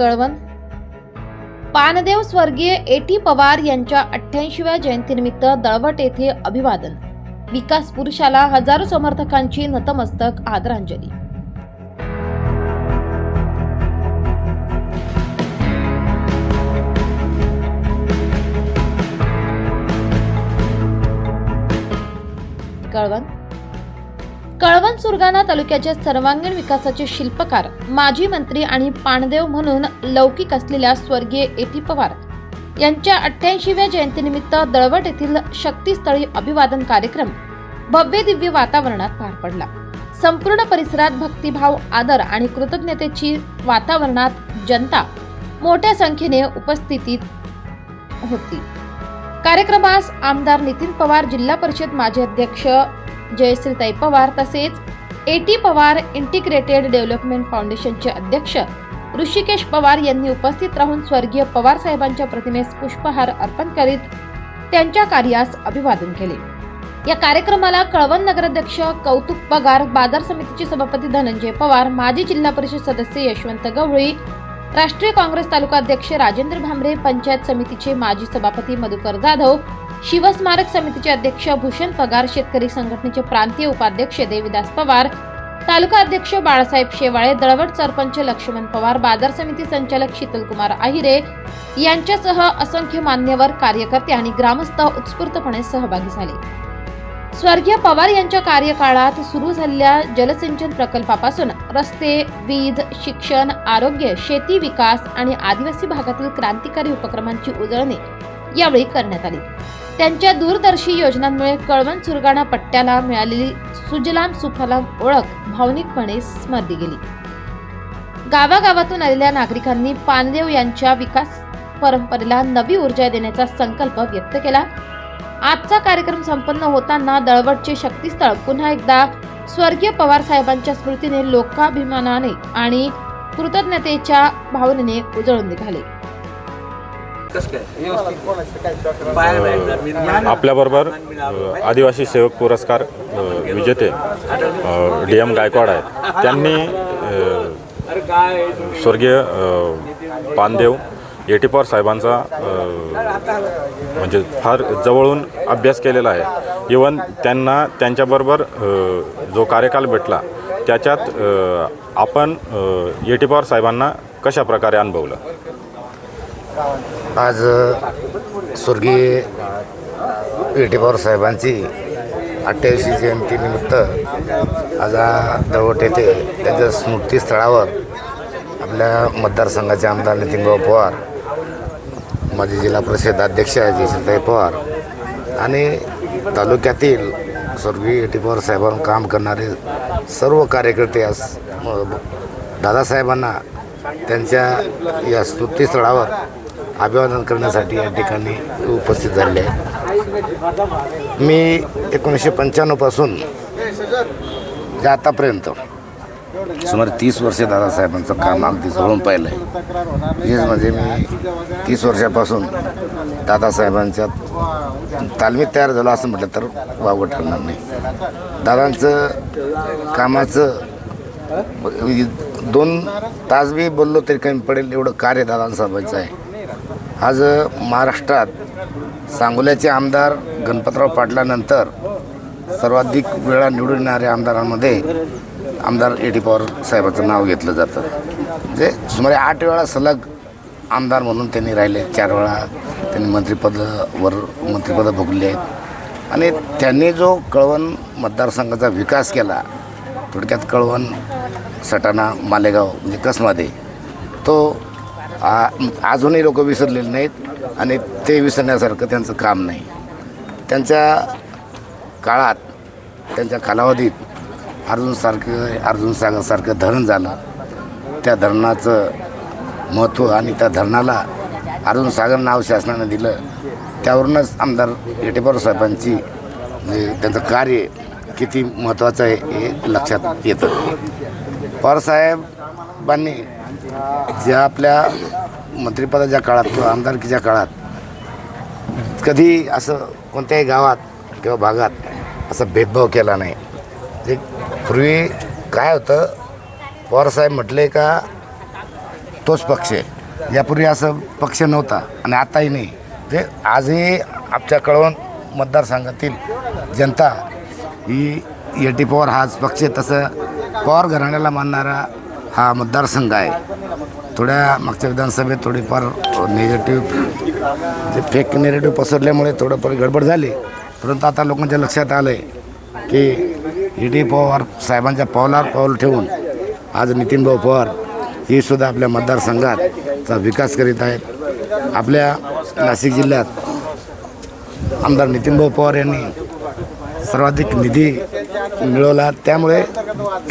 कळवण. पानदेव स्वर्गीय एटी पवार यांच्या अठ्ठ्याऐंशीव्या जयंतीनिमित्त दळवट येथे अभिवादन. विकास पुरुषाला हजारो समर्थकांची नतमस्तक आदरांजली. कळवण. कळवण सुरगाणा तालुक्याच्या सर्वांगीण विकासाचे शिल्पकार माजी मंत्री आणि पाणदेव म्हणून लौकिक असलेल्या स्वर्गीय एटी पवार यांच्या अठ्ठ्याऐंशीव्या जयंतीनिमित्त दळवट येथील शक्तीस्थळी अभिवादन कार्यक्रम भव्य दिव्य वातावरणात पार पडला. संपूर्ण परिसरात भक्तिभाव आदर आणि कृतज्ञतेची वातावरणात जनता मोठ्या संख्येने उपस्थितीत होती. कार्यक्रमास आमदार नितीन पवार जिल्हा परिषद माजी अध्यक्ष जयश्रीताई पवार तसेच एटी पवार इंटिग्रेटेड डेव्हलपमेंट फाउंडेशनचे अध्यक्ष ऋषिकेश पवार यांनी उपस्थित राहून स्वर्गीय पवार साहेबांच्या प्रतिमेस पुष्पहार अर्पण करीत त्यांच्या कार्यास अभिवादन केले. या कार्यक्रमाला कळवण नगराध्यक्ष कौतुक पगार बाजार समितीचे सभापती धनंजय पवार माजी जिल्हा परिषद सदस्य यशवंत गवळी राष्ट्रीय काँग्रेस तालुका अध्यक्ष राजेंद्र भांबरे पंचायत समितीचे माजी सभापती मधुकर जाधव शिवस्मारक समितीचे अध्यक्ष भूषण पगार शेतकरी संघटनेचे प्रांतीय उपाध्यक्ष देविदास पवार तालुका अध्यक्ष बाळासाहेब शेवाळे दळवट सरपंच लक्ष्मण पवार बाजार समिती संचालक शीतलकुमार आहिरे यांच्यासह असंख्य मान्यवर कार्यकर्ते आणि ग्रामस्थ उत्स्फूर्तपणे सहभागी झाले. स्वर्गीय पवार यांच्या कार्यकाळात सुरू झालेल्या जलसिंचन प्रकल्पापासून रस्ते वीज शिक्षण आरोग्य शेती विकास आणि आदिवासी भागातील क्रांतिकारी उपक्रमांची उजळणी यावेळी करण्यात आली. त्यांच्या दूरदर्शी योजनांमुळे कळवण सुरगाणा पट्ट्याला मिळालेली सुजलाम सुफलाम ओळख भावनिकपणे स्मरली गेली. गावागावातून आलेल्या नागरिकांनी पानदेव यांच्या विकास परंपरेला नवी ऊर्जा देण्याचा संकल्प व्यक्त केला. आजचा कार्यक्रम संपन्न होताना दळवटचे शक्तीस्थळ पुन्हा एकदा स्वर्गीय पवार साहेबांच्या स्मृतीने लोकाभिमानाने आणि कृतज्ञतेच्या भावनेने उजळून निघाले. आपल्याबरोबर आदिवासी सेवक पुरस्कार विजेते डी एम गायकवाड आहेत. त्यांनी स्वर्गीय पानदेव येटीपवार साहेबांचा म्हणजे फार जवळून अभ्यास केलेला आहे. इवन त्यांना त्यांच्याबरोबर जो कार्यकाल भेटला त्याच्यात आपण येटीपवार साहेबांना कशा प्रकारे अनुभवलं? आज स्वर्गीय पेटे पवार साहेबांची अठ्ठ्याऐंशी जयंतीनिमित्त आज दळवट येथे त्यांच्या स्मृतीस्थळावर आपल्या मतदारसंघाचे आमदार नितीनभाऊ पवार माजी जिल्हा परिषद अध्यक्ष जयश्रीताई पवार आणि तालुक्यातील स्वर्गीय एटी पवार साहेबांवर काम करणारे सर्व कार्यकर्ते आज दादासाहेबांना त्यांच्या या स्मृतीस्थळावर अभिवादन करण्यासाठी या ठिकाणी उपस्थित झाले आहे मी एकोणीसशे पंच्याण्णवपासून जे आतापर्यंत सुमारे तीस वर्षे दादासाहेबांचं काम अगदी जवळून पाहिलं आहे विशेष म्हणजे मी तीस वर्षापासून दादासाहेबांच्या तालमीत तयार झालो असं म्हटलं तर वावं ठरणार नाही. दादांचं कामाचं दोन तास बी बोललो तरी कमी पडेल एवढं कार्य दादांसाहेबांचं आहे. आज महाराष्ट्रात सांगोल्याचे आमदार गणपतराव पाटलानंतर सर्वाधिक वेळा निवडून येणाऱ्या आमदारांमध्ये आमदार ए. डी पवार साहेबाचं नाव घेतलं जातं. म्हणजे सुमारे आठ वेळा सलग आमदार म्हणून त्यांनी राहिले. चार वेळा त्यांनी मंत्रिपदावर मंत्रिपदं भोगली आहेत. आणि त्यांनी जो कळवण मतदारसंघाचा विकास केला थोडक्यात कळवण सटाणा मालेगाव म्हणजे कसमध्ये तो आ अजूनही लोक विसरलेले नाहीत आणि ते विसरण्यासारखं त्यांचं काम नाही. त्यांच्या काळात त्यांच्या कालावधीत अर्जुनसारखं अर्जुन सागरसारखं धरण झालं. त्या धरणाचं महत्त्व आणि त्या धरणाला अर्जुन सागर नाव शासनानं दिलं. त्यावरूनच आमदार येटेपर साहेबांची म्हणजे त्यांचं कार्य किती महत्त्वाचं आहे हे लक्षात येतं. पवारसाहेबांनी ज्या आपल्या मंत्रिपदाच्या काळात किंवा आमदारकीच्या काळात कधी असं कोणत्याही गावात किंवा भागात असा भेदभाव केला नाही. जे पूर्वी काय होतं पवारसाहेब म्हटले का तोच पक्ष आहे. यापूर्वी असं पक्ष नव्हता आणि आताही नाही. ते आजही आमच्या कळवण मतदारसंघातील जनता ही ए टी पवार हाच पक्ष तसं पवार घराण्याला मानणारा हा मतदारसंघ आहे. थोड्या मागच्या विधानसभेत थोडीफार निगेटिव्ह जे फेक निगेटिव्ह पसरल्यामुळे थोडंफार गडबड झाली. परंतु आता लोकांच्या लक्षात आलं आहे की ई डी पवार साहेबांच्या पावलावर पाऊल ठेवून आज नितीनभाऊ पवार ही सुद्धा आपल्या मतदारसंघाचा विकास करीत आहेत. आपल्या नाशिक जिल्ह्यात आमदार नितीनभाऊ पवार यांनी सर्वाधिक निधी मिळवला. त्यामुळे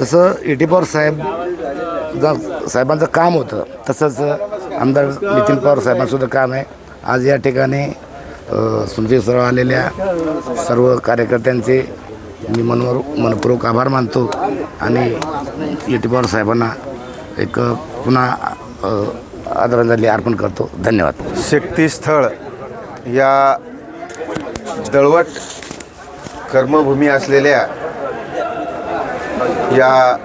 तसं ए टी पवार साहेब जा साहेबांचं काम होतं तसंच आमदार नितीन पवार साहेबांसुद्धा काम आहे. आज या ठिकाणी सुनते सर्व आलेल्या सर्व कार्यकर्त्यांचे मी मनवर मनपूर्वक आभार मानतो आणि ए टी पवार साहेबांना एक पुन्हा आदरांजली अर्पण करतो. धन्यवाद. शक्तीस्थळ या दळवट कर्मभूमी असलेल्या या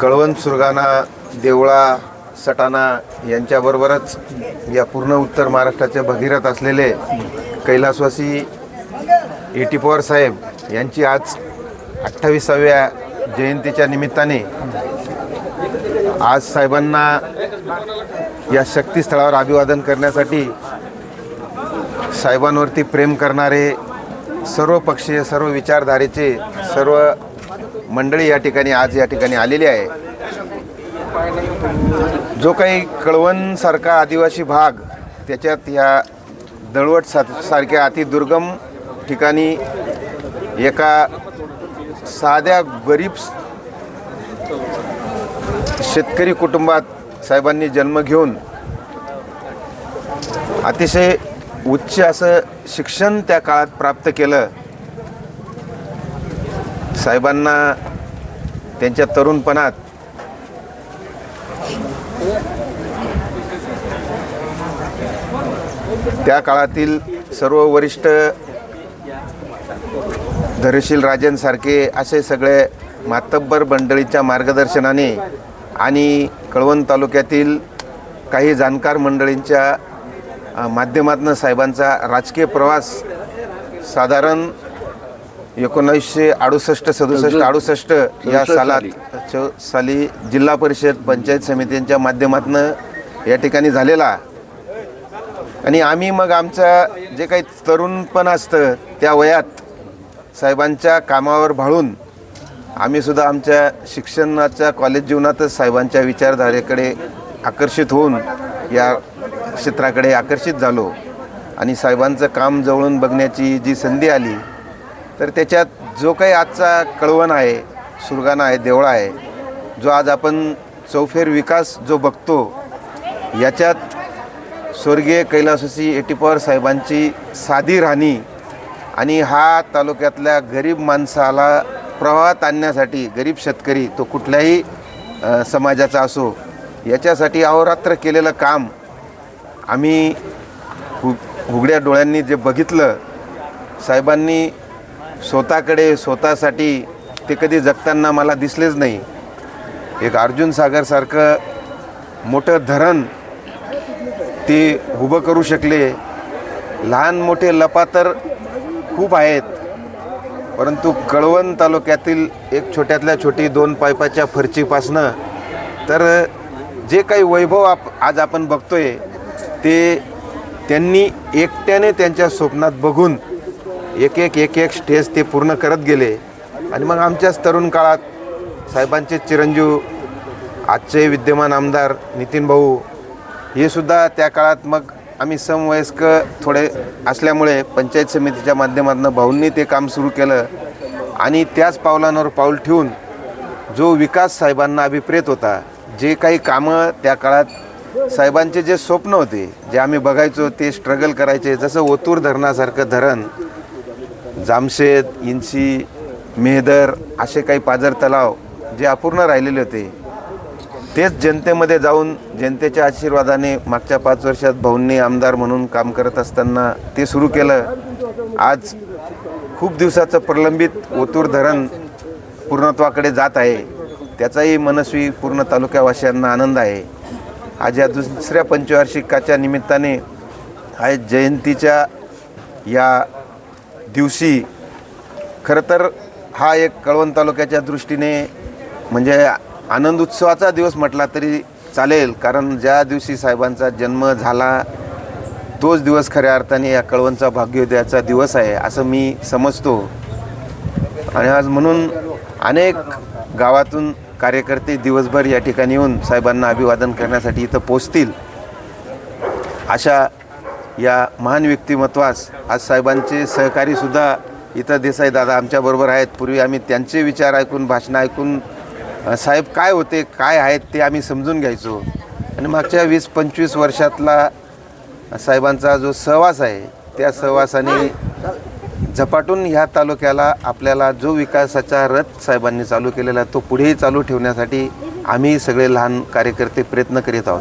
कळवण सुरगाणा देवळा सटाणा यांच्याबरोबरच या पूर्ण उत्तर महाराष्ट्राचे भगीरथ असलेले कैलासवासी एटी पवार साहेब यांची आज अठ्ठावीसाव्या जयंतीच्या निमित्ताने आज साहेबांना या शक्तीस्थळावर अभिवादन करण्यासाठी साहेबांवरती प्रेम करणारे सर्व पक्षीय सर्व विचारधारेचे सर्व मंडळी या ठिकाणी आज या ठिकाणी आलेली आहे. जो काही कळवणसारखा आदिवासी भाग त्याच्यात ह्या दळवट सा सारख्या अतिदुर्गम ठिकाणी एका साध्या गरीब शेतकरी कुटुंबात साहेबांनी जन्म घेऊन अतिशय उच्च असं शिक्षण त्या काळात प्राप्त केलं. साहेबांना त्यांच्या तरुणपणात त्या काळातील सर्व वरिष्ठ धरशील राजेंसारखे असे सगळे मातब्बर मंडळीच्या मार्गदर्शनाने आणि कळवण तालुक्यातील काही जाणकार मंडळींच्या माध्यमातून साहेबांचा राजकीय प्रवास साधारण एकोणीसशे अडुसष्ट सदुसष्ट अडुसष्ट या सालात चौ- साली जिल्हा परिषद पंचायत समित्यांच्या माध्यमातून या ठिकाणी झालेला. आणि आम्ही मग आमचं जे काही तरुणपण असतं त्या वयात साहेबांच्या कामावर भाळून आम्ही सुद्धा आमच्या शिक्षणाच्या कॉलेज जीवनातच साहेबांच्या विचारधारेकडे आकर्षित होऊन या क्षेत्राकडे आकर्षित झालो. आणि साहेबांचं काम जवळून बघण्याची जी संधी आली तर त्याच्यात जो काही आजचा कळवण आहे सुरगाणा आहे देवळा आहे जो आज आपण चौफेर विकास जो बघतो याच्यात स्वर्गीय कैलासवासी एटीपवार साहेबांची साधी राहणी आणि हा तालुक्यातल्या गरीब माणसाला प्रवाहात आणण्यासाठी गरीब शेतकरी तो कुठल्याही समाजाचा असो याच्यासाठी अहोरात्र केलेलं काम आम्ही हु उघड्या डोळ्यांनी जे बघितलं साहेबांनी स्वतःकडे स्वतःसाठी ते कधी जगताना मला दिसलेच नाही. एक अर्जुन सागरसारखं मोठं धरण ते उभं करू शकले. लहान मोठे लपा तर खूप आहेत परंतु कळवण तालुक्यातील एक छोट्यातल्या छोटी दोन पायपाच्या फरचीपासनं तर जे काही वैभव आप आज आपण बघतोय ते त्यांनी एकट्याने त्यांच्या स्वप्नात बघून एक एक एक एक स्टेज ते पूर्ण करत गेले. आणि मग आमच्याच तरुण काळात साहेबांचे चिरंजीव आजचे विद्यमान आमदार नितीन भाऊ हे सुद्धा त्या काळात मग आम्ही समवयस्क थोडे असल्यामुळे पंचायत समितीच्या माध्यमातून भाऊंनी ते काम सुरू केलं. आणि त्याच पावलांवर पाऊल ठेवून जो विकास साहेबांना अभिप्रेत होता जे काही कामं त्या काळात साहेबांचे जे स्वप्न होते जे आम्ही बघायचो ते स्ट्रगल करायचे जसं ओतूर धरणासारखं धरण जामशेद इंची मेहदर असे काही पाझर तलाव जे अपूर्ण राहिलेले होते तेच जनतेमध्ये जाऊन जनतेच्या आशीर्वादाने मागच्या पाच वर्षात भाऊंनी आमदार म्हणून काम करत असताना ते सुरू केलं. आज खूप दिवसाचं प्रलंबित ओतूर धरण पूर्णत्वाकडे जात आहे. त्याचाही मनस्वी पूर्ण तालुक्यावासियांना आनंद आहे. आज या दुसऱ्या पंचवार्षिकाच्या निमित्ताने आज जयंतीच्या या दिवशी. खरं तर हा एक कळवण तालुक्याच्या दृष्टीने म्हणजे आनंद उत्सवाचा दिवस म्हटला तरी चालेल. कारण ज्या दिवशी साहेबांचा जन्म झाला तोच दिवस खऱ्या अर्थाने या कळवणचा भाग्योदयाचा दिवस आहे असं मी समजतो. आणि आज म्हणून अनेक गावातून कार्यकर्ते दिवसभर या ठिकाणी येऊन साहेबांना अभिवादन करण्यासाठी इथं पोचतील अशा या महान व्यक्तिमत्वास आज साहेबांचे सहकारीसुद्धा इथं देसाई दादा आमच्याबरोबर आहेत. पूर्वी आम्ही त्यांचे विचार ऐकून भाषणं ऐकून साहेब काय होते काय आहेत ते आम्ही समजून घ्यायचो. आणि मागच्या वीस पंचवीस वर्षातला साहेबांचा जो सहवास आहे त्या सहवासाने झपाटून ह्या तालुक्याला आपल्याला जो विकासाचा रथ साहेबांनी चालू केलेला आहे तो पुढेही चालू ठेवण्यासाठी आम्ही सगळे लहान कार्यकर्ते प्रयत्न करीत आहोत.